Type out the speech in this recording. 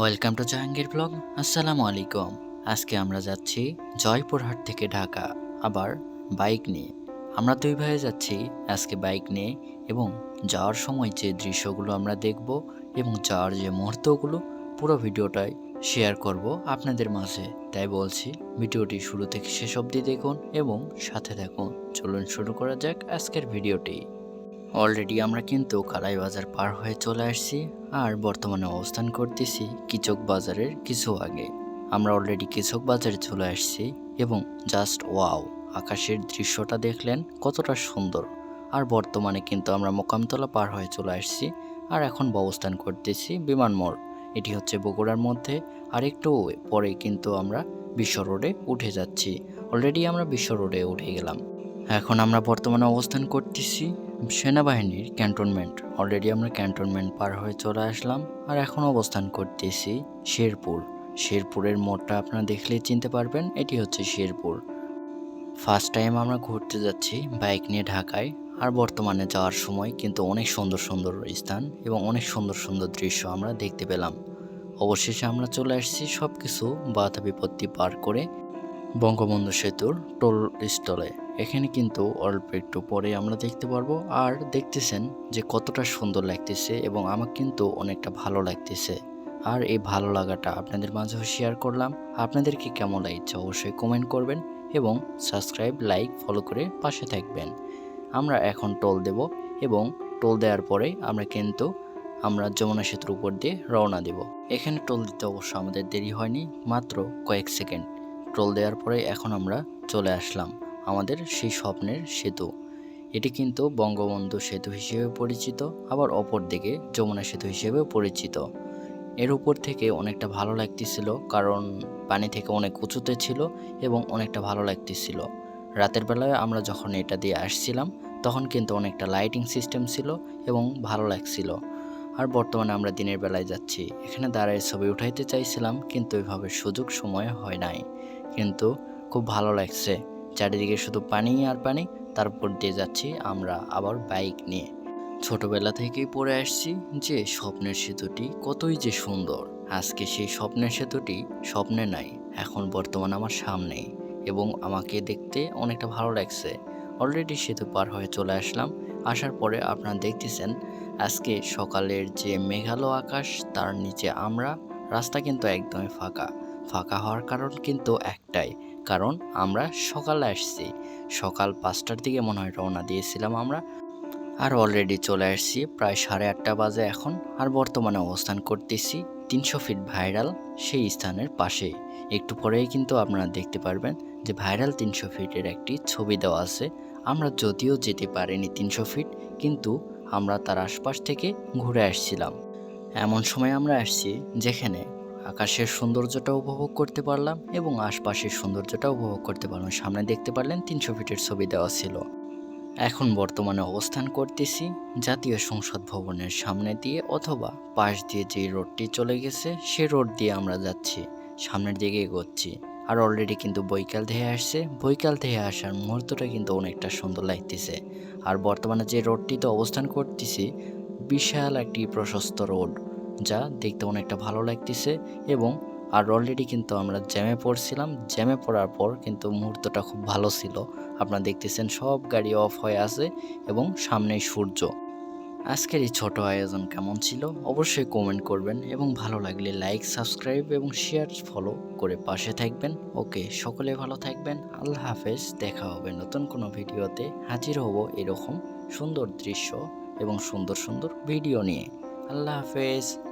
Welcome to Jahangir blog আসসালামু আলাইকুম আজকে আমরা যাচ্ছি জয়পুরহাট থেকে ঢাকা, আবার বাইক নিয়ে। আমরা দুই ভাইয়ে যাচ্ছি আজকে বাইক নিয়ে এবং যাওয়ার সময় যে দৃশ্যগুলো আমরা দেখব এবং যাওয়ার যে মুহূর্তগুলো, পুরো ভিডিওটাই শেয়ার করব আপনাদের মাঝে। তাই বলছি, ভিডিওটি শুরু থেকে শেষ অবধি দেখুন এবং সাথে থাকুন। চলুন শুরু করা যাক আজকের ভিডিওটি। অলরেডি আমরা কিন্তু কালাই বাজার পার হয়ে চলে আসছি। আর বর্তমানে অবস্থান করতেছি কিচক বাজারের কিছু আগে। আমরা অলরেডি কিচক বাজারে চলে আসছি এবং জাস্ট ওয়াও আকাশের দৃশ্যটা দেখলেন কতটা সুন্দর। আর বর্তমানে কিন্তু আমরা মোকামতলা পার হয়ে চলে আসছি আর এখন অবস্থান করতেছি বিমান মোড়। এটি হচ্ছে বগুড়ার মধ্যে, আর একটু পরে কিন্তু আমরা বিশ্ব রোডে উঠে যাচ্ছি। অলরেডি আমরা বিশ্ব রোডে উঠে গেলাম। এখন আমরা বর্তমানে অবস্থান করতেছি সেনাবাহিনীর ক্যান্টনমেন্ট অলরেডি আমরা ক্যান্টনমেন্ট পার হয়ে চলে আসলাম, আর এখন অবস্থান করতেছি শেরপুর। শেরপুরের মোড়টা আপনারা দেখলেই চিনতে পারবেন, এটি হচ্ছে শেরপুর। ফার্স্ট টাইম আমরা ঘুরতে যাচ্ছি বাইক নিয়ে ঢাকায়, আর বর্তমানে যাওয়ার সময় কিন্তু অনেক সুন্দর সুন্দর স্থান এবং অনেক সুন্দর সুন্দর দৃশ্য আমরা দেখতে পেলাম। অবশেষে আমরা চলে আসছি সব কিছু বাধা বিপত্তি পার করে বঙ্গবন্ধু সেতুর টোল স্টলে এখানে কিন্তু অল্প একটু পরে আমরা দেখতে পারব। আর দেখতেছেন যে কতটা সুন্দর লাগতেছে এবং আমার কিন্তু অনেকটা ভালো লাগতেছে। আর এই ভালো লাগাটা আপনাদের মাঝেও শেয়ার করলাম। আপনাদেরকে কেমন লাগছে অবশ্যই কমেন্ট করবেন এবং সাবস্ক্রাইব লাইক ফলো করে পাশে থাকবেন। আমরা এখন টোল দেব এবং টোল দেওয়ার পরে আমরা কিন্তু আমরা যমুনা সেতুর উপর দিয়ে রওনা দেব। এখানে টোল দিতে অবশ্য আমাদের দেরি হয়নি, মাত্র কয়েক সেকেন্ড। টোল দেওয়ার পরে এখন আমরা চলে আসলাম। আমাদের সেই স্বপ্নের সেতু। এটি কিন্তু বঙ্গবন্ধু সেতু হিসেবে পরিচিত, আবার অপর দিকে যমুনা সেতু হিসেবেও পরিচিত। এর উপর থেকে অনেকটা ভালো লাগতেছিল, কারণ পানি থেকে অনেক উঁচুতে ছিল এবং অনেকটা ভালো লাগতেছিল। রাতের বেলায় আমরা যখন এটা দিয়ে আসছিলাম, তখন কিন্তু অনেকটা লাইটিং সিস্টেম ছিল এবং ভালো লাগছিল। আর বর্তমানে আমরা দিনের বেলায় যাচ্ছি। এখানে দাঁড়ায় ছবি উঠাইতে চাইছিলাম, কিন্তু এভাবে সুযোগ সময় হয় নাই। কিন্তু খুব ভালো লাগছে। চারিদিকে শুধু পানি আর পানি, তারপর দিয়ে যাচ্ছি আমরা আবার বাইক নিয়ে। ছোটবেলা থেকেই পড়ে আসছি যে স্বপ্নের সেতুটি কতই যে সুন্দর। আজকে সেই স্বপ্নের সেতুটি স্বপ্নে নাই, এখন বর্তমান আমার সামনেই এবং আমাকে দেখতে অনেকটা ভালো লাগছে। অলরেডি সেতু পার হয়ে চলে আসলাম, আসার পরে আপনারা দেখতেছেন আজকে সকালের যে মেঘালো আকাশ, তার নিচে আমরা, রাস্তা কিন্তু একদমই ফাঁকা। ফাঁকা হওয়ার কারণ কিন্তু একটাই কারণ আমরা সকালে আসছি। সকাল পাঁচটার দিকে মনে হয় রওনা দিয়েছিলাম আমরা। আর অলরেডি চলে আসছি, প্রায় সাড়ে আটটা বাজে এখন। আর বর্তমানে অবস্থান করতেছি তিনশো ফিট ভাইরাল সেই স্থানের পাশে একটু পরেই কিন্তু আপনারা দেখতে পারবেন যে ভাইরাল তিনশো ফিটের একটি ছবি দেওয়া আছে। আমরা যদিও যেতে পারিনি তিনশো ফিট কিন্তু আমরা তার আশপাশ থেকে ঘুরে আসছিলাম। এমন সময় আমরা আসছি যেখানে আকাশের সৌন্দর্যটা উপভোগ করতে পারলাম এবং আশপাশের সৌন্দর্যটা উপভোগ করতে পারলাম। সামনে দেখতে পারলেন তিনশো ফিটের ছবি দেওয়া ছিল। এখন বর্তমানে অবস্থান করতেছি জাতীয় সংসদ ভবনের সামনে দিয়ে অথবা পাশ দিয়ে যে রোডটি চলে গেছে, সে রোড দিয়ে আমরা যাচ্ছি। সামনের দিকে এগোচ্ছি। আর অলরেডি কিন্তু বৈকাল ধেয়ে আসছে। বৈকাল ধেয়ে আসার মুহূর্তটা কিন্তু অনেকটা সুন্দর লাগতেছে। আর বর্তমানে যে রোডটিতে অবস্থান করতেছি, বিশাল একটি প্রশস্ত রোড। যা দেখতে অনেকটা ভালো লাগতেছে এবং আর অলরেডি কিন্তু আমরা জ্যামে পড়ছিলাম। জ্যামে পড়ার পর কিন্তু মুহূর্তটা খুব ভালো ছিল। আপনারা দেখতেছেন সব গাড়ি অফ হয়ে আছে এবং সামনেই সূর্য। আজকের এই ছোট আয়োজন কেমন ছিল অবশ্যই কমেন্ট করবেন এবং ভালো লাগলে লাইক সাবস্ক্রাইব এবং শেয়ার ফলো করে পাশে থাকবেন। ওকে, সকলে ভালো থাকবেন। আল্লাহ হাফেজ। দেখা হবে নতুন কোনো ভিডিওতে। হাজির হব এরকম সুন্দর দৃশ্য এবং সুন্দর সুন্দর ভিডিও নিয়ে। আল্লাহ হাফেজ।